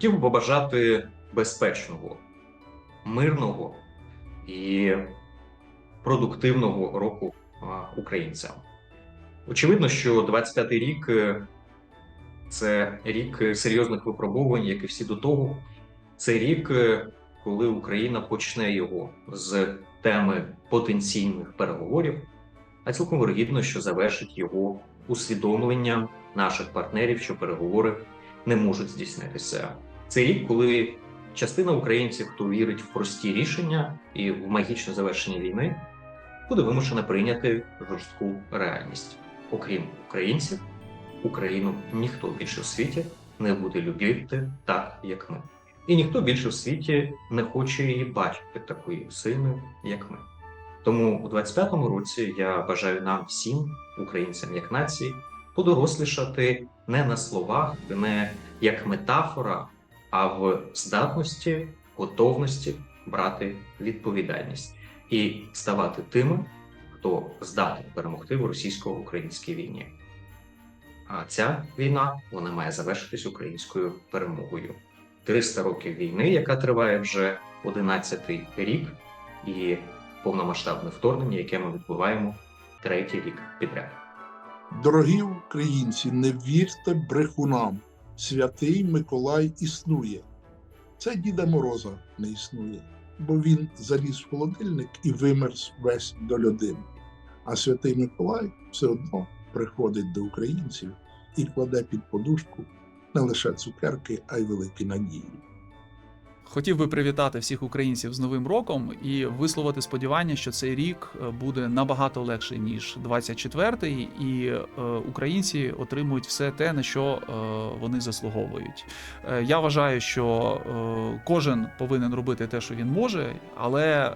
Хотів би побажати безпечного, мирного і продуктивного року українцям. Очевидно, що 25-й рік е, це рік серйозних випробувань, як і всі до того. Це рік, е, коли Україна почне його з теми потенційних переговорів, а цілком вирогідно, що завершить його усвідомленням наших партнерів, що переговори не можуть здійснитися. Це рік, коли частина українців, хто вірить в прості рішення і в магічне завершення війни, буде вимушена прийняти жорстку реальність. Окрім українців, Україну ніхто більше в світі не буде любити так, як ми. І ніхто більше в світі не хоче її бачити такою сильною, як ми. Тому у 25-му році я бажаю нам всім, українцям як нації, подорослішати не на словах, не як метафора, а в здатності, готовності брати відповідальність і ставати тими, хто здатен перемогти в російсько-українській війні. А ця війна вона має завершитись українською перемогою. 300 років війни, яка триває вже 11-й рік, і повномасштабне вторгнення, яке ми відбуваємо третій рік підряд. Дорогі українці, не вірте брехунам. Святий Миколай існує. Це Діда Мороза не існує, бо він заліз в холодильник і вимерз весь до людини. А святий Миколай все одно приходить до українців і кладе під подушку не лише цукерки, а й великі надії. Хотів би привітати всіх українців з Новим роком і висловити сподівання, що цей рік е, буде набагато легший ніж 24-й, і е, українці отримують все те, на що е, вони заслуговують. Я вважаю, що кожен повинен робити те, що він може, але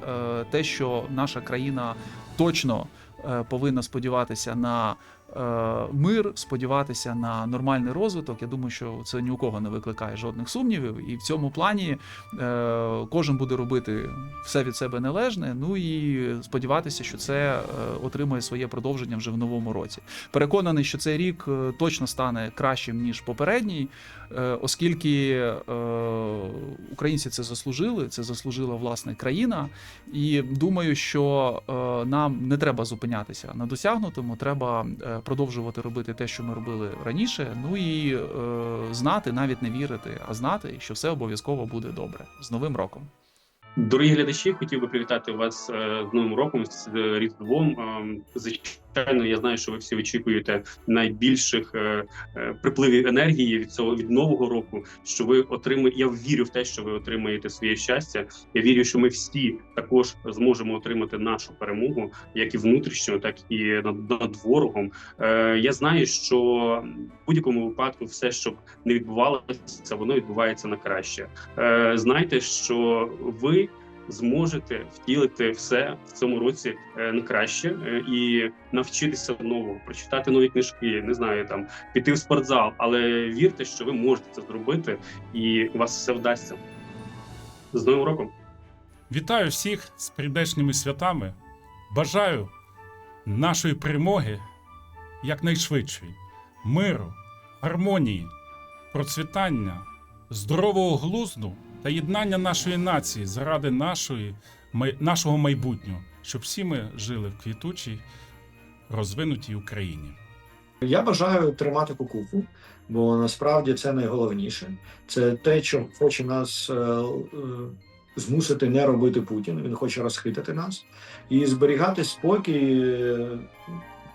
те, що наша країна точно повинна сподіватися на мир, сподіватися на нормальний розвиток. Я думаю, що це ні у кого не викликає жодних сумнівів. І в цьому плані е, кожен буде робити все від себе належне. Ну і сподіватися, що це е, отримає своє продовження вже в новому році. Переконаний, що цей рік е, точно стане кращим ніж попередній, е, оскільки е, українці це заслужили, це заслужила власне країна. І думаю, що е, нам не треба зупинятися на досягнутому, треба е, продовжувати робити те, що ми робили раніше. Ну і е, знати, навіть не вірити, а знати, що все обов'язково буде добре. З Новим роком! Дорогі глядачі, хотів би привітати вас е, з Новим роком, з е, Різдвом. Звичайно, я знаю, що ви всі очікуєте найбільших е, е, припливів енергії від цього від нового року. Що ви отримаєте. Я вірю в те, що ви отримаєте своє щастя. Я вірю, що ми всі також зможемо отримати нашу перемогу, як і внутрішньо, так і над, над ворогом. Е, Я знаю, що в будь-якому випадку все, щоб не відбувалося, воно відбувається на краще. Е, Знайте, що ви зможете втілити все в цьому році е, на краще е, і навчитися нового, прочитати нові книжки, не знаю, там піти в спортзал, але вірте, що ви можете це зробити, і у вас все вдасться. З новим роком! Вітаю всіх з прийдешніми святами. Бажаю нашої перемоги якнайшвидшої, миру, гармонії, процвітання, здорового глузду та єднання нашої нації заради нашої, май- нашого майбутнього, щоб всі ми жили в квітучій, розвинутій Україні. Я бажаю тримати кукуху, бо насправді це найголовніше. Це те, що хоче нас е, е, змусити не робити Путін. Він хоче розхитати нас і зберігати спокій, е,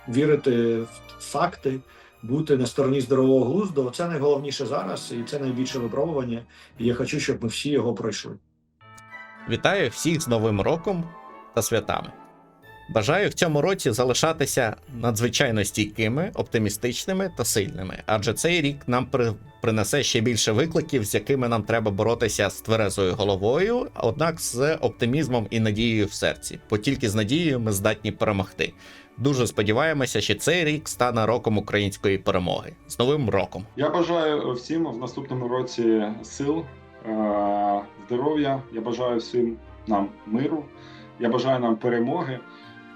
вірити в факти, бути на стороні здорового глузду. Це найголовніше зараз, і це найбільше випробування. І я хочу, щоб ми всі його пройшли. Вітаю всіх з Новим роком та святами. Бажаю в цьому році залишатися надзвичайно стійкими, оптимістичними та сильними, адже цей рік нам при- принесе ще більше викликів, з якими нам треба боротися з тверезою головою, однак з оптимізмом і надією в серці, бо тільки з надією ми здатні перемогти. Дуже сподіваємося, що цей рік стане роком української перемоги. З Новим роком! Я бажаю всім в наступному році сил, е, здоров'я. Я бажаю всім нам миру. Я бажаю нам перемоги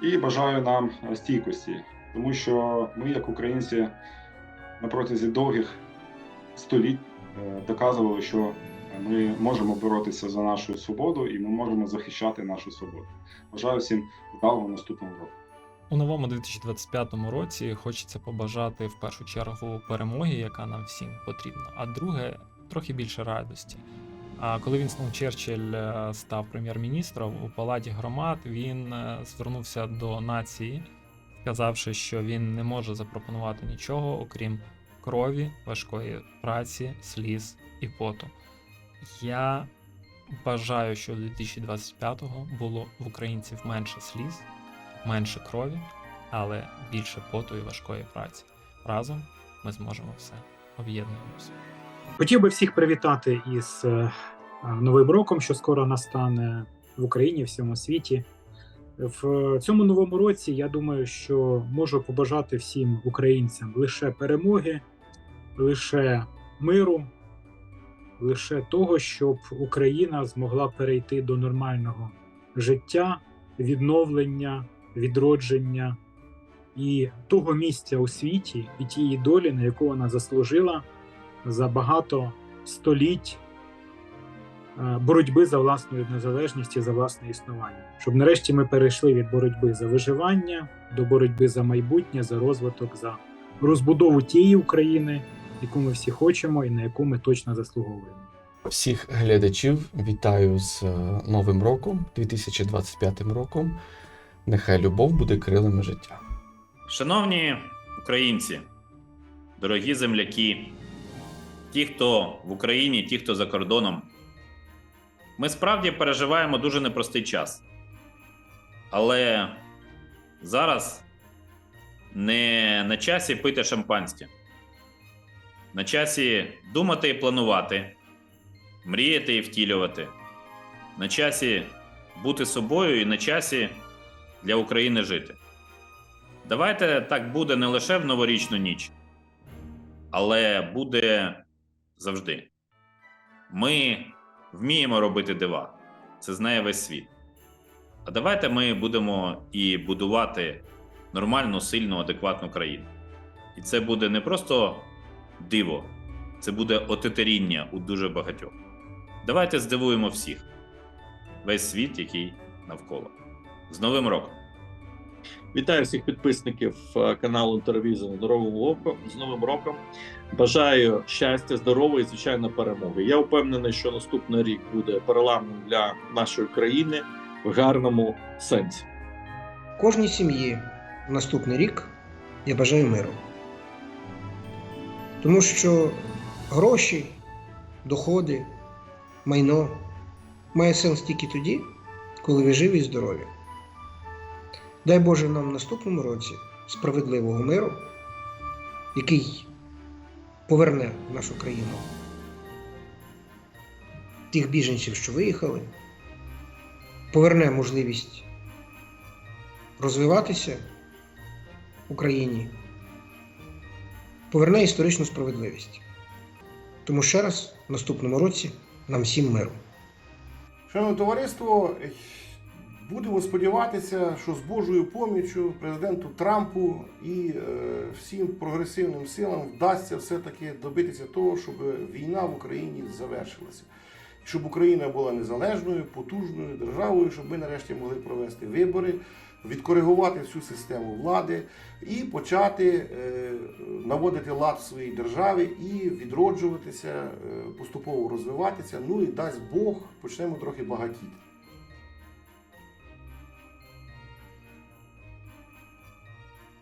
і бажаю нам стійкості, тому що ми, як українці, на протязі довгих століть е, доказували, що ми можемо боротися за нашу свободу і ми можемо захищати нашу свободу. Бажаю всім вдалого наступного року. У новому 2025 році хочеться побажати в першу чергу перемоги, яка нам всім потрібна. А друге, трохи більше радості. Коли Вінстон Черчилль е, став прем'єр-міністром у палаті громад, він е, звернувся до нації, сказавши, що він не може запропонувати нічого, окрім крові, важкої праці, сліз і поту. Я бажаю, що 2025-го було в українців менше сліз, менше крові, але більше поту і важкої праці. Разом ми зможемо все. Об'єднуємося. Хотів би всіх привітати із е, Новим роком, що скоро настане в Україні, в всьому світі. В цьому новому році я думаю, що можу побажати всім українцям лише перемоги, лише миру, лише того, щоб Україна змогла перейти до нормального життя, відновлення, відродження і того місця у світі, і тієї долі, на яку вона заслужила за багато століть е, боротьби за власну незалежність і за власне існування. Щоб нарешті ми перейшли від боротьби за виживання до боротьби за майбутнє, за розвиток, за розбудову тієї України, яку ми всі хочемо і на яку ми точно заслуговуємо. Всіх глядачів вітаю з е, Новим роком, 2025 роком. Нехай любов буде крилами життя. Шановні українці, дорогі земляки, ті, хто в Україні, ті, хто за кордоном, ми справді переживаємо дуже непростий час. Але зараз не на часі пити шампанське, на часі думати і планувати, мріяти і втілювати, на часі бути собою і на часі для України жити. Давайте так буде не лише в новорічну ніч, але буде завжди. Ми вміємо робити дива. Це знає весь світ. А давайте ми будемо і будувати нормальну, сильну, адекватну країну. І це буде не просто диво, це буде отетеріння у дуже багатьох. Давайте здивуємо всіх, весь світ, який навколо. З Новим роком! Вітаю всіх підписників е, каналу Інтервізу з Новим роком. З Новим роком. Бажаю щастя, здоров'я і звичайно перемоги. Я впевнений, що наступний рік буде переламним для нашої країни в гарному сенсі. Кожній сім'ї в наступний рік я бажаю миру. Тому що гроші, доходи, майно має сенс тільки тоді, коли ви живі і здорові. Дай Боже нам в наступному році справедливого миру, який поверне в нашу країну тих біженців, що виїхали, поверне можливість розвиватися Україні, поверне історичну справедливість. Тому ще раз в наступному році нам всім миру. Шановне товариство, будемо сподіватися, що з Божою поміччю президенту Трампу і е, всім прогресивним силам вдасться все-таки добитися того, щоб війна в Україні завершилася. Щоб Україна була незалежною, потужною державою, щоб ми нарешті могли провести вибори, відкоригувати всю систему влади і почати е, наводити лад в своїй державі і відроджуватися, е, поступово розвиватися. Ну і дасть Бог, почнемо трохи багатіти.